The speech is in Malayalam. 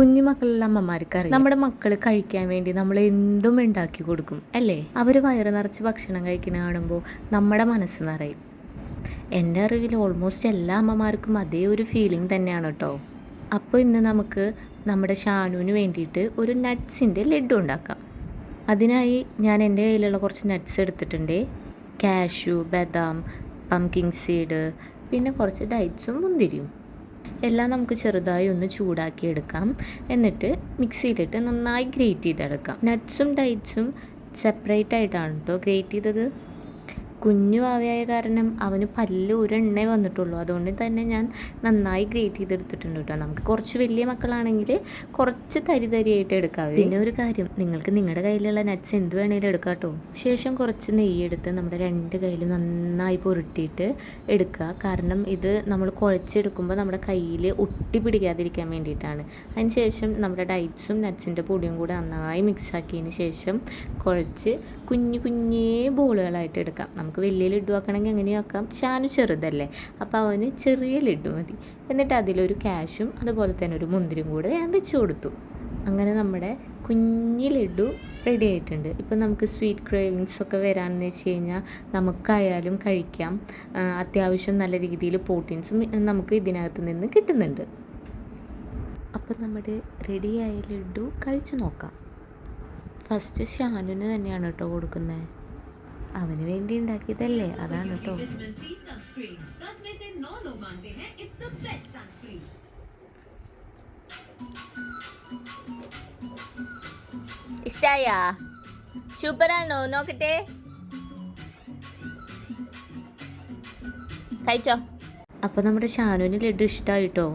കുഞ്ഞു മക്കളുള്ള അമ്മമാർക്ക് അറിയാം നമ്മുടെ മക്കൾ കഴിക്കാൻ വേണ്ടി നമ്മൾ എന്തും ഉണ്ടാക്കി കൊടുക്കും അല്ലേ? അവർ വയറ് നിറച്ച് ഭക്ഷണം കഴിക്കുന്ന കാണുമ്പോൾ നമ്മുടെ മനസ്സ് നിറയും. എന്റെ അറിവിൽ ഓൾമോസ്റ്റ് എല്ലാ അമ്മമാർക്കും അതേ ഒരു ഫീലിംഗ് തന്നെയാണ് കേട്ടോ അപ്പോൾ ഇന്ന് നമുക്ക് നമ്മുടെ ഷാനുവിന് വേണ്ടിയിട്ട് ഒരു നട്ട്സിന്റെ ലഡു ഉണ്ടാക്കാം. അതിനായി ഞാൻ എന്റെ കയ്യിലുള്ള കുറച്ച് നട്ട്സ് എടുത്തിട്ടുണ്ട്. കാഷ്യൂ ബദാം പംകിങ് സീഡ് പിന്നെ കുറച്ച് ഡൈറ്റ്സും മുന്തിരിയും. എല്ലാം നമുക്ക് ചെറുതായി ഒന്ന് ചൂടാക്കി എടുക്കാം. എന്നിട്ട് മിക്സിയിലിട്ട് നന്നായി ഗ്രേറ്റ് ചെയ്തെടുക്കാം. നട്ട്സും ഡൈറ്റ്സും സെപ്പറേറ്റ് ആയിട്ടാണ് കേട്ടോ ഗ്രേറ്റ് ചെയ്തത്. കുഞ്ഞു ആവിയായ കാരണം അവന് പല്ല് ഒരെണ്ണേ വന്നിട്ടുള്ളൂ. അതുകൊണ്ട് തന്നെ ഞാൻ നന്നായി ഗ്രേറ്റ് ചെയ്തെടുത്തിട്ടുണ്ട് കേട്ടോ. നമുക്ക് കുറച്ച് വലിയ മക്കളാണെങ്കിൽ കുറച്ച് തരി തരിയായിട്ട് എടുക്കാം. പിന്നെ ഒരു കാര്യം നിങ്ങൾക്ക് നിങ്ങളുടെ കയ്യിലുള്ള നട്ട്സ് എന്ത് വേണേലും എടുക്കാം കേട്ടോ. ശേഷം കുറച്ച് നെയ്യ് എടുത്ത് നമ്മുടെ രണ്ട് കയ്യിൽ നന്നായി പൊരുട്ടിയിട്ട് എടുക്കുക. കാരണം ഇത് നമ്മൾ കുഴച്ചെടുക്കുമ്പോൾ നമ്മുടെ കയ്യിൽ ഒട്ടി പിടിക്കാതിരിക്കാൻ വേണ്ടിയിട്ടാണ്. അതിന് ശേഷം നമ്മുടെ ഡൈറ്റ്സും നട്ട്സിന്റെ പൊടിയും കൂടെ നന്നായി മിക്സ് ആക്കിയതിന് ശേഷം കുഴച്ച് കുഞ്ഞു കുഞ്ഞേ ബോളുകളായിട്ട് എടുക്കാം. നമുക്ക് വലിയ ലഡു ആക്കണമെങ്കിൽ അങ്ങനെ ആക്കാം? ഷാനു ചെറുതല്ലേ. അപ്പോൾ അവന് ചെറിയ ലഡു മതി. എന്നിട്ട് അതിലൊരു ക്യാഷും അതുപോലെ തന്നെ ഒരു മുന്തിരിയും കൂടെ ഞാൻ വെച്ച് കൊടുത്തു. അങ്ങനെ നമ്മുടെ കുഞ്ഞി ലഡു റെഡി ആയിട്ടുണ്ട്. ഇപ്പം നമുക്ക് സ്വീറ്റ് ക്രേവിങ്സ് ഒക്കെ വരാമെന്ന് വെച്ച് കഴിഞ്ഞാൽ നമുക്കായാലും കഴിക്കാം. അത്യാവശ്യം നല്ല രീതിയിൽ പ്രോട്ടീൻസും നമുക്ക് ഇതിനകത്ത് നിന്ന് കിട്ടുന്നുണ്ട്. അപ്പം നമ്മുടെ റെഡിയായ ലഡു കഴിച്ചു നോക്കാം. ഫസ്റ്റ് ഷാനുവിന് തന്നെയാണ് കേട്ടോ കൊടുക്കുന്നത്. അവന് വേണ്ടി ഉണ്ടാക്കിയതല്ലേ? അതാണ് കേട്ടോ ഇഷ്ടായാ? സൂപ്പറാണോ നോക്കട്ടെ. കഴിച്ചോ. അപ്പോൾ നമ്മുടെ ഷാനുവിന് ലഡു ഇഷ്ടായിട്ടോ?